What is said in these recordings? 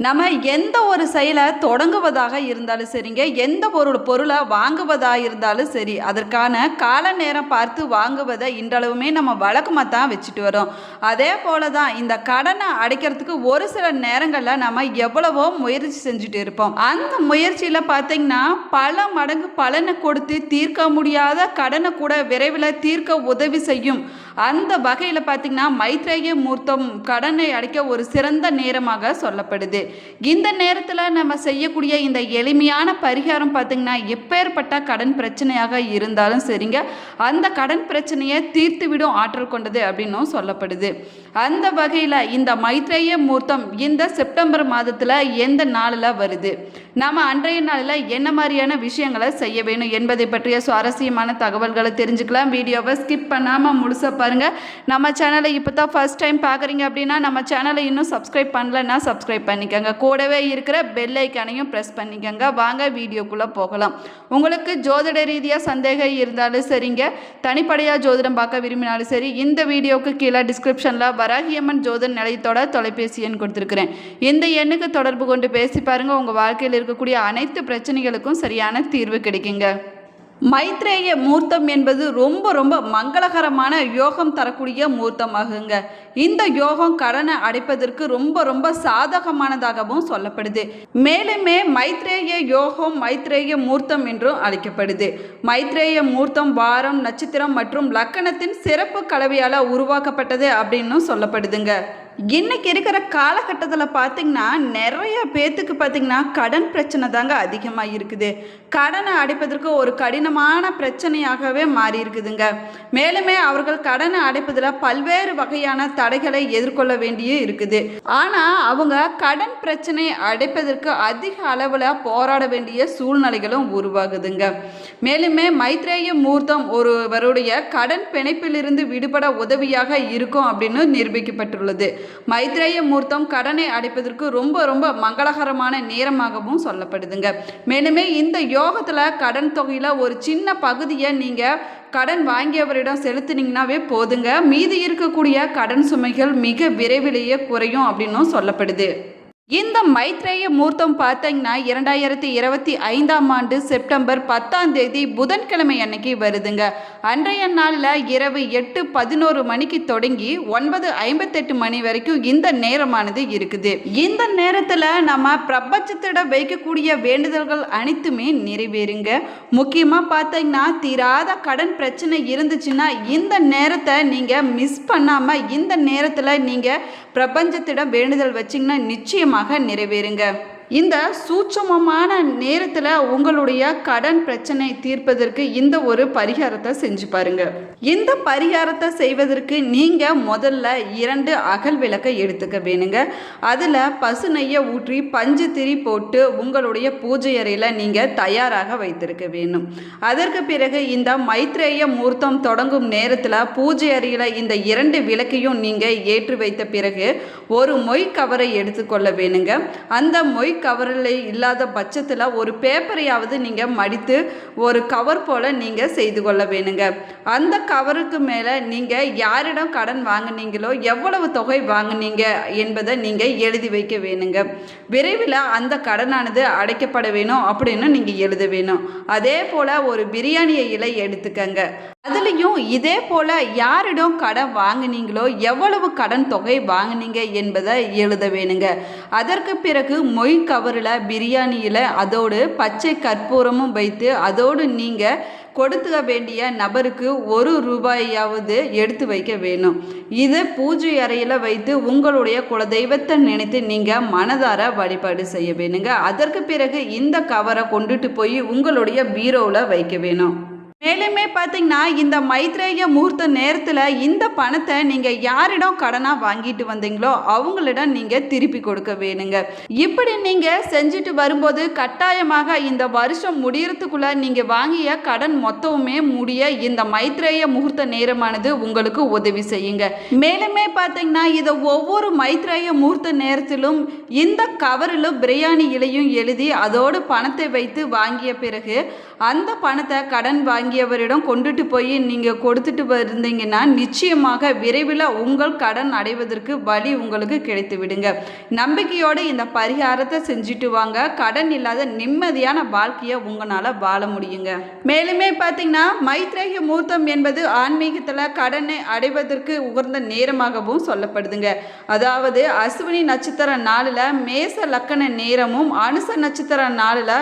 நம்ம எந்த ஒரு செயலை தொடங்குவதாக இருந்தாலும் சரிங்க எந்த ஒரு பொருளை வாங்குவதாக இருந்தாலும் சரி அதற்கான கால நேரம் பார்த்து வாங்குவதை இன்றளவுமே நம்ம வழக்கமாக தான் வச்சுட்டு வரோம். அதே போல தான் இந்த கடனை அடைக்கிறதுக்கு ஒரு சில நேரங்களில் நம்ம எவ்வளவோ முயற்சி செஞ்சுட்டு இருப்போம். அந்த முயற்சியில் பார்த்தீங்கன்னா பல மடங்கு பலனை கொடுத்து தீர்க்க முடியாத கடனை கூட விரைவில் தீர்க்க உதவி செய்யும். அந்த வகையில் பார்த்தீங்கன்னா மைத்ரேய மூர்த்தம் கடனை அடைக்க ஒரு சிறந்த நேரமாக சொல்லப்படுது. இந்த நேரத்தில் நம்ம செய்யக்கூடிய இந்த எளிமையான பரிகாரம் பார்த்திங்கன்னா எப்பேற்பட்ட கடன் பிரச்சனையாக இருந்தாலும் சரிங்க. அந்த கடன் பிரச்சனையை தீர்த்துவிடும் ஆற்றல் கொண்டது அப்படின்னும் சொல்லப்படுது. அந்த வகையில் இந்த மைத்ரேய மூர்த்தம் இந்த செப்டம்பர் மாதத்தில் எந்த நாளில் வருது? நம்ம அன்றைய நாளில் என்ன மாதிரியான விஷயங்களை செய்ய வேணும் என்பதை பற்றிய சுவாரஸ்யமான தகவல்களை தெரிஞ்சுக்கலாம். வீடியோவை ஸ்கிப் பண்ணாமல் முழுசாக பாருங்கள் நம்ம சேனலை இப்போ தான் ஃபஸ்ட் டைம் பார்க்குறீங்க அப்படின்னா நம்ம சேனலை இன்னும் சப்ஸ்கிரைப் பண்ணலன்னா சப்ஸ்கிரைப் பண்ணிக்கோங்க. கூடவே இருக்கிற பெல் ஐக்கானையும் ப்ரெஸ் பண்ணிக்கோங்க. வாங்க வீடியோக்குள்ளே போகலாம். உங்களுக்கு ஜோதிட ரீதியாக சந்தேகம் இருந்தாலும் சரிங்க. தனிப்படையாக ஜோதிடம் பார்க்க விரும்பினாலும் சரி இந்த வீடியோவுக்கு கீழே டிஸ்கிரிப்ஷனில் வராகியம்மன் ஜோதிட நிலையத்தோட தொலைபேசி எண் கொடுத்துருக்குறேன். இந்த எண்ணுக்கு தொடர்பு கொண்டு பேசி பாருங்கள் உங்கள் வாழ்க்கையில் இருக்க இருக்கக்கூடிய அனைத்து பிரச்சனைகளுக்கும் சரியான தீர்வு கிடைக்குங்க. மைத்ரேய மூர்த்தம் என்பது ரொம்ப ரொம்ப மங்களகரமான யோகம் தரக்கூடிய மூர்த்தமாகுங்க. இந்த யோகம் கடனை அடைப்பதற்கு ரொம்ப ரொம்ப சாதகமானதாகவும் சொல்லப்படுது. மேலுமே மைத்ரேய யோகம் மைத்ரேய மூர்த்தம் என்றும் அழைக்கப்படுது. மைத்ரேய மூர்த்தம் வாரம் நட்சத்திரம் மற்றும் லக்கணத்தின் சிறப்பு கலவையால் உருவாக்கப்பட்டது அப்படின்னும் சொல்லப்படுதுங்க. இன்னைக்கு இருக்கிற காலகட்டத்தில் பார்த்தீங்கன்னா நிறைய பேர்த்துக்கு பார்த்தீங்கன்னா கடன் பிரச்சனை தாங்க அதிகமாக இருக்குது. கடனை அடைப்பதற்கு ஒரு கடினமான பிரச்சனையாகவே மாறி இருக்குதுங்க மேலுமே அவர்கள் கடனை அடைப்பதில் பல்வேறு வகையான தடைகளை எதிர்கொள்ள வேண்டிய இருக்குது. ஆனால் அவங்க கடன் பிரச்சனை அடைப்பதற்கு அதிக அளவில் போராட வேண்டிய சூழ்நிலைகளும் உருவாகுதுங்க. மேலுமே மைத்ரேய மூர்த்தம் ஒருவருடைய கடன் பிணைப்பிலிருந்து விடுபட உதவியாக இருக்கும் அப்படின்னு நிரூபிக்கப்பட்டுள்ளது. மைத்ரேய மூர்த்தம் கடனை அடைப்பதற்கு ரொம்ப ரொம்ப மங்களகரமான நேரமாகவும் சொல்லப்படுதுங்க. மேலுமே இந்த யோகத்தில் கடன் தொகையில் ஒரு சின்ன பகுதியை நீங்கள் கடன் வாங்கியவரிடம் செலுத்தினீங்கனாவே போதுங்க. மீதி இருக்கக்கூடிய கடன் சுமைகள் மிக விரைவிலேயே குறையும் அப்படின்னும் சொல்லப்படுது. இந்த மைத்ரேய மூர்த்தம் பார்த்தீங்கன்னா இரண்டாயிரத்தி இருபத்தி ஐந்தாம் ஆண்டு செப்டம்பர் பத்தாம் தேதி புதன்கிழமை அன்னைக்கு வருதுங்க. அன்றைய நாளில் இரவு எட்டு பதினோரு மணிக்கு தொடங்கி ஒன்பது ஐம்பத்தெட்டு மணி வரைக்கும் இந்த நேரமானது இருக்குது. இந்த நேரத்தில் நம்ம பிரபஞ்சத்திட வைக்கக்கூடிய வேண்டுதல்கள் அனைத்துமே நிறைவேறுங்க. முக்கியமாக பார்த்தீங்கன்னா தீராத கடன் பிரச்சனை இருந்துச்சுன்னா இந்த நேரத்தை நீங்கள் மிஸ் பண்ணாமல் இந்த நேரத்தில் நீங்கள் பிரபஞ்சத்திடம் வேண்டுதல் வச்சிங்கன்னா நிச்சயமாக நிறைவேறுங்க. இந்த சூட்சமமான நேரத்தில் உங்களுடைய கடன் பிரச்சனை தீர்ப்பதற்கு இந்த ஒரு பரிகாரத்தை செஞ்சு பாருங்கள் இந்த பரிகாரத்தை செய்வதற்கு நீங்கள் முதல்ல இரண்டு அகல் விளக்கை எடுத்துக்க வேணுங்க. அதில் பசு நெய்யை ஊற்றி பஞ்சு திரி போட்டு உங்களுடைய பூஜை அறையில் நீங்கள் தயாராக வைத்திருக்க வேணும் அதற்கு பிறகு இந்த மைத்ரேய மூர்த்தம் தொடங்கும் நேரத்தில் பூஜை அறையில் இந்த இரண்டு விளக்கையும் நீங்கள் ஏற்றி வைத்த பிறகு ஒரு மொய் கவரை எடுத்துக்கொள்ள வேணுங்க. அந்த மொய் கவரில் இல்லாத பட்சத்தில் ஒரு பேப்பரையாவது நீங்கள் மடித்து ஒரு கவர் போல் நீங்கள் செய்து கொள்ள வேணுங்க. அந்த கவருக்கு மேலே நீங்கள் யாரிடம் கடன் வாங்குனீங்களோ எவ்வளவு தொகை வாங்குனீங்க என்பதை நீங்கள் எழுதி வைக்க வேணுங்க. விரைவில் அந்த கடனானது அடைக்கப்பட வேணும் அப்படின்னு நீங்கள் எழுத வேணும். அதே போல் ஒரு பிரியாணியை இலை எடுத்துக்கங்க. அதுலேயும் இதே போல் யாரிடம் கடன் வாங்குனீங்களோ எவ்வளவு கடன் தொகை வாங்குனீங்க என்பதை எழுத வேணுங்க. அதற்கு பிறகு மொய் கவரில் பிரியாணியில் அதோடு பச்சை கற்பூரமும் வைத்து அதோடு நீங்கள் கொடுத்துக்க வேண்டிய நபருக்கு ஒரு ரூபாயாவது எடுத்து வைக்க வேணும். இது பூஜை அறையில் வைத்து உங்களுடைய குலதெய்வத்தை நினைத்து நீங்கள் மனதார வழிபாடு செய்ய வேணுங்க. அதற்கு பிறகு இந்த கவரை கொண்டுட்டு போய் உங்களுடைய பீரோவில் வைக்க வேணும். மேலுமே பார்த்தீங்கன்னா இந்த மைத்ரேய முகூர்த்த நேரத்தில் இந்த பணத்தை நீங்கள் யாரிடம் கடனாக வாங்கிட்டு வந்தீங்களோ அவங்களிடம் நீங்கள் திருப்பி கொடுக்க வேணுங்க. இப்படி நீங்கள் செஞ்சுட்டு வரும்போது கட்டாயமாக இந்த வருஷம் முடியறதுக்குள்ள நீங்கள் வாங்கிய கடன் மொத்தமுமே முடிய இந்த மைத்ரேய முகூர்த்த நேரமானது உங்களுக்கு உதவி செய்யுங்க. மேலுமே பார்த்தீங்கன்னா இதை ஒவ்வொரு மைத்ரேய முகூர்த்த நேரத்திலும் இந்த கவரிலும் பிரியாணி இலையும் எழுதி அதோடு பணத்தை வைத்து வாங்கிய பிறகு அந்த பணத்தை கடன் வாங்கியவரிடம் கொண்டுட்டு போய் நீங்கள் கொடுத்துட்டு இருந்தீங்கன்னா நிச்சயமாக விரைவில் உங்கள் கடன் அடைவதற்கு வழி உங்களுக்கு கிடைத்து விடுங்க. நம்பிக்கையோடு இந்த பரிகாரத்தை செஞ்சுட்டு வாங்க. கடன் இல்லாத நிம்மதியான வாழ்க்கையை உங்களால் வாழ முடியுங்க. மேலுமே பார்த்தீங்கன்னா மைத்ரேய மூர்த்தம் என்பது ஆன்மீகத்தில் கடனை அடைவதற்கு உகர்ந்த நேரமாகவும் சொல்லப்படுதுங்க. அதாவது அஸ்வினி நட்சத்திர நாளில் மேச லக்கண நேரமும் அனுச நட்சத்திர நாளில்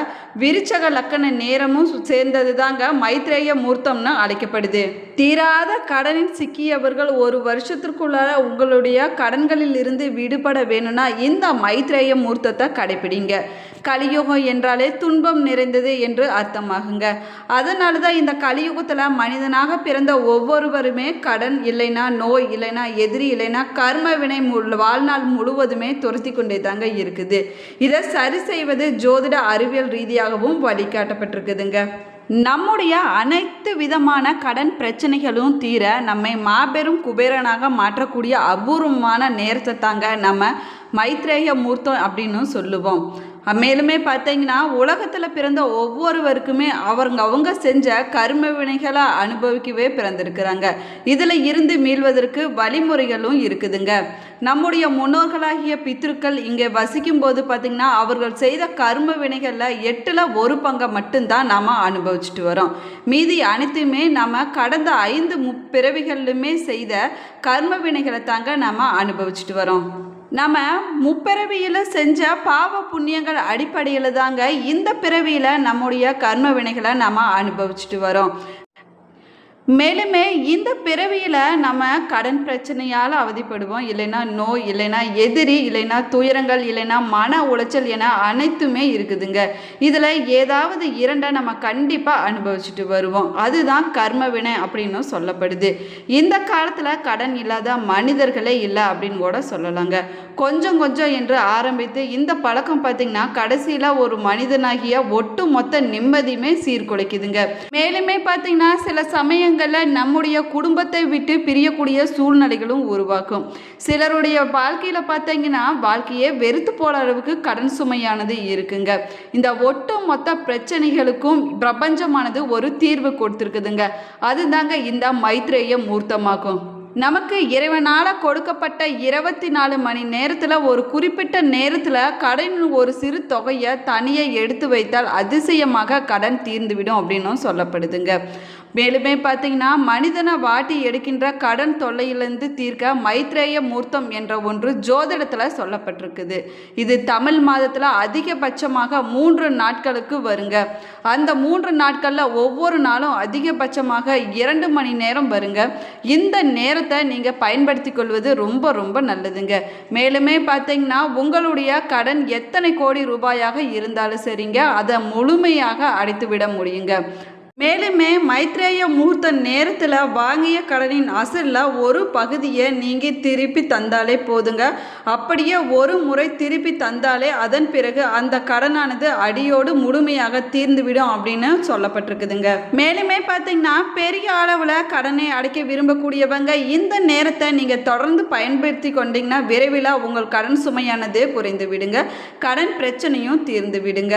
விருச்சக லக்கண நேரமும் சேர்ந்தது தாங்க மைத்ரேய மூர்த்தம்னு அழைக்கப்படுது. தீராத கடனில் சிக்கியவர்கள் ஒரு வருஷத்திற்குள்ளார உங்களுடைய கடன்களில் இருந்து விடுபட வேணும்னா இந்த மைத்ரேய மூர்த்தத்தை கடைபிடிங்க கலியுகம் என்றாலே துன்பம் நிறைந்தது என்று அர்த்தமாகுங்க. அதனால தான் இந்த கலியுகத்தில் மனிதனாக பிறந்த ஒவ்வொருவருமே கடன் இல்லைன்னா நோய் இல்லைன்னா எதிரி இல்லைன்னா கர்ம வினை முழு வாழ்நாள் முழுவதுமே துரத்தி கொண்டே தாங்க இருக்குது. இதை சரி செய்வது ஜோதிட அறிவியல் ரீதியாகவும் வழிகாட்டப்பட்டிருக்குதுங்க. நம்முடைய அனைத்து விதமான கடன் பிரச்சனைகளும் தீர நம்மை மாபெரும் குபேரனாக மாற்றக்கூடிய அபூர்வமான நேரத்தை தாங்க நம்ம மைத்ரேய மூர்த்தம் அப்படின்னு சொல்லுவோம். மேலுமே பார்த்தீங்கன்னா உலகத்தில் பிறந்த ஒவ்வொருவருக்குமே அவங்க அவங்க செஞ்ச கர்ம வினைகளை அனுபவிக்கவே பிறந்திருக்கிறாங்க. இதில் இருந்து மீள்வதற்கு வழிமுறைகளும் இருக்குதுங்க. நம்முடைய முன்னோர்களாகிய பித்ருக்கள் இங்கே வசிக்கும் போது பார்த்திங்கன்னா அவர்கள் செய்த கர்ம வினைகளில் எட்டில் ஒரு பங்கை மட்டும்தான் நாம் அனுபவிச்சுட்டு வரோம் மீதி அனைத்துமே நம்ம கடந்த ஐந்து முப்பிறவிகளிலுமே செய்த கர்ம வினைகளை தாங்க நம்ம அனுபவிச்சுட்டு வரோம் நம்ம முப்பிறவியில் செஞ்ச பாவ புண்ணியங்கள் அடிப்படையில் தாங்க இந்த பிறவியில் நம்முடைய கர்ம வினைகளை நம்ம அனுபவிச்சுட்டு வரோம். மேலுமே இந்த பிறவியில் நம்ம கடன் பிரச்சனையால் அவதிப்படுவோம். இல்லைன்னா நோய் இல்லைன்னா எதிரி இல்லைன்னா துயரங்கள் இல்லைன்னா மன உளைச்சல் என அனைத்துமே இருக்குதுங்க. இதில் ஏதாவது இரண்டை நம்ம கண்டிப்பாக அனுபவிச்சுட்டு வருவோம். அதுதான் கர்ம வினை அப்படின்னு சொல்லப்படுது. இந்த காலத்தில் கடன் இல்லாத மனிதர்களே இல்லை அப்படின்னு கூட சொல்லலாங்க. கொஞ்சம் கொஞ்சம் என்று ஆரம்பித்து இந்த பழக்கம் பார்த்திங்கன்னா கடைசியில் ஒரு மனிதனாகிய ஒட்டு மொத்த நிம்மதியுமே சீர்குலைக்குதுங்க. மேலுமே பார்த்திங்கன்னா சில சமயம் சமயங்களில் நம்முடைய குடும்பத்தை விட்டு பிரியக்கூடிய சூழ்நிலைகளும் உருவாக்கும். சிலருடைய வாழ்க்கையில் பார்த்தீங்கன்னா வாழ்க்கையே வெறுத்து போகிற அளவுக்கு கடன் சுமையானது இருக்குங்க. இந்த ஒட்டு மொத்த பிரச்சனைகளுக்கும் பிரபஞ்சமானது ஒரு தீர்வு கொடுத்துருக்குதுங்க. அதுதாங்க இந்த மைத்ரேய மூர்த்தமாகும் நமக்கு இறைவனால் கொடுக்கப்பட்ட இருபத்தி நாலு மணி நேரத்தில் ஒரு குறிப்பிட்ட நேரத்தில் கடன் ஒரு சிறு தொகையை தனியாக எடுத்து வைத்தால் அதிசயமாக கடன் தீர்ந்துவிடும் அப்படின்னும் சொல்லப்படுதுங்க. மேலுமே பார்த்தீங்கன்னா மனிதனை வாட்டி எடுக்கின்ற கடன் தொல்லையிலிருந்து தீர்க்க மைத்ரேய மூர்த்தம் என்ற ஒன்று ஜோதிடத்தில் சொல்லப்பட்டிருக்குது. இது தமிழ் மாதத்தில் அதிகபட்சமாக மூன்று நாட்களுக்கு வருங்க. அந்த மூன்று நாட்களில் ஒவ்வொரு நாளும் அதிகபட்சமாக இரண்டு மணி நேரம் வருங்க. இந்த நேரத்தை நீங்கள் பயன்படுத்தி கொள்வது ரொம்ப ரொம்ப நல்லதுங்க. மேலுமே பார்த்தீங்கன்னா உங்களுடைய கடன் எத்தனை கோடி ரூபாயாக இருந்தாலும் சரிங்க. அதை முழுமையாக அடைத்து விட முடியுங்க. மேலுமே மைத்ரேய முகூர்த்த நேரத்தில் வாங்கிய கடனின் அசலில் ஒரு பகுதியை நீங்கள் திருப்பி தந்தாலே போதுங்க. அப்படியே ஒரு முறை திருப்பி தந்தாலே அதன் பிறகு அந்த கடனானது அடியோடு முழுமையாக தீர்ந்துவிடும் அப்படின்னு சொல்லப்பட்டிருக்குதுங்க. மேலுமே பார்த்தீங்கன்னா பெரிய அளவில் கடனை அடைக்க விரும்பக்கூடியவங்க இந்த நேரத்தை நீங்கள் தொடர்ந்து பயன்படுத்தி கொண்டீங்கன்னா விரைவில் உங்கள் கடன் சுமையானது குறைந்து விடுங்க. கடன் பிரச்சனையும் தீர்ந்து விடுங்க.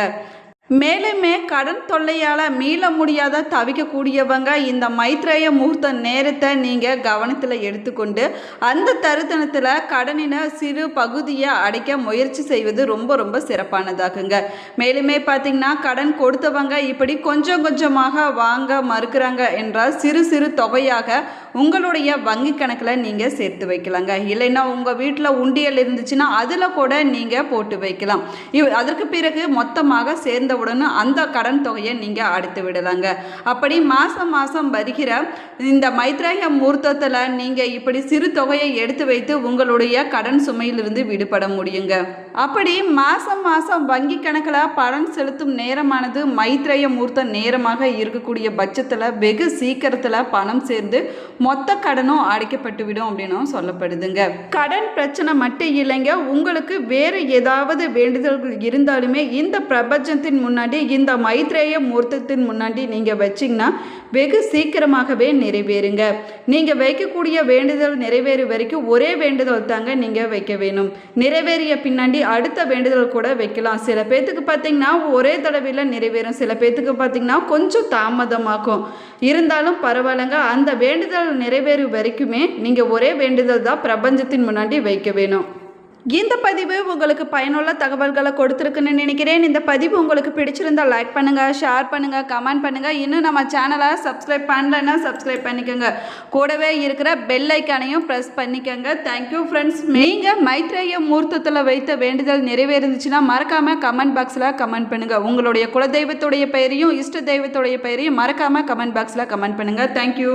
மேலுமே கடன் தொல்லையால் மீள முடியாத தவிக்கக்கூடியவங்க இந்த மைத்ரேய முகூர்த்த நேரத்தை நீங்கள் கவனத்தில் எடுத்துக்கொண்டு அந்த தருத்தனத்தில் கடனின சிறு பகுதியை அடைக்க முயற்சி செய்வது ரொம்ப ரொம்ப சிறப்பானதாகுங்க. மேலுமே பார்த்திங்கன்னா கடன் கொடுத்தவங்க இப்படி கொஞ்சம் கொஞ்சமாக வாங்க மறுக்கிறாங்க என்றால் சிறு சிறு தொகையாக உங்களுடைய வங்கி கணக்கில் நீங்கள் சேர்த்து வைக்கலாங்க. இல்லைன்னா உங்கள் வீட்டில் உண்டியல் இருந்துச்சுன்னா அதில் கூட நீங்கள் போட்டு வைக்கலாம். இவ் அதற்கு பிறகு மொத்தமாக சேர்ந்தவுடன் அந்த கடன் தொகையை நீங்கள் அடுத்து விடலாங்க. அப்படி மாதம் மாதம் வருகிற இந்த மைத்ரேய முகூர்த்தத்தில் நீங்கள் இப்படி சிறு தொகையை எடுத்து வைத்து உங்களுடைய கடன் சுமையிலிருந்து விடுபட முடியுங்க. அப்படி மாதம் மாதம் வங்கி கணக்கில் பணம் செலுத்தும் நேரமானது மைத்ரேய மூர்த்த நேரமாக இருக்கக்கூடிய பட்சத்தில் வெகு சீக்கிரத்தில் பணம் சேர்ந்து மொத்த கடனும் அடைக்கப்பட்டுவிடும் அப்படின்னும் சொல்லப்படுதுங்க. கடன் பிரச்சனை மட்டும் இல்லைங்க. உங்களுக்கு வேறு ஏதாவது வேண்டுதல்கள் இருந்தாலுமே இந்த பிரபஞ்சத்தின் முன்னாடி இந்த மைத்ரேய மூர்த்தத்தின் முன்னாடி நீங்கள் வச்சிங்கன்னா வெகு சீக்கிரமாகவே நிறைவேறுங்க. நீங்கள் வைக்கக்கூடிய வேண்டுதல் நிறைவேறு வரைக்கும் ஒரே வேண்டுதல் தாங்க நீங்கள் வைக்க வேணும். நிறைவேறிய பின்னாடி அடுத்த வேண்டுதல் கூட வைக்கலாம். சில பேர்த்துக்கு பார்த்தீங்கன்னா ஒரே தடவையில் நிறைவேறும். சில பேர்த்துக்கு பார்த்தீங்கன்னா கொஞ்சம் தாமதமாகும் இருந்தாலும் பரவாயில்லைங்க. அந்த வேண்டுதல் நிறைவேறும் வரைக்குமே நீங்கள் ஒரே வேண்டுதல் தான் பிரபஞ்சத்தின் முன்னாடி வைக்க வேணும். இந்த பதிவு உங்களுக்கு பயனுள்ள தகவல்களை கொடுத்துருக்குன்னு நினைக்கிறேன். இந்த பதிவு உங்களுக்கு பிடிச்சிருந்தா லைக் பண்ணுங்கள் ஷேர் பண்ணுங்கள் கமெண்ட் பண்ணுங்கள் இன்னும் நம்ம சேனலை சப்ஸ்கிரைப் பண்ணலைன்னா சப்ஸ்கிரைப் பண்ணிக்கோங்க. கூடவே இருக்கிற பெல் ஐக்கானையும் ப்ரெஸ் பண்ணிக்கோங்க. தேங்க்யூ ஃப்ரெண்ட்ஸ் நீங்கள் மைத்ரேய மூர்த்தத்தில் வைத்த வேண்டுதல் நிறைவேறுந்துச்சுன்னா மறக்காமல் கமெண்ட் பாக்ஸில் கமெண்ட் பண்ணுங்கள் உங்களுடைய குலதெய்வத்துடைய பெயரையும் இஷ்ட தெய்வத்துடைய பெயரையும் மறக்காமல் கமெண்ட் பாக்ஸில் கமெண்ட் பண்ணுங்கள் தேங்க்யூ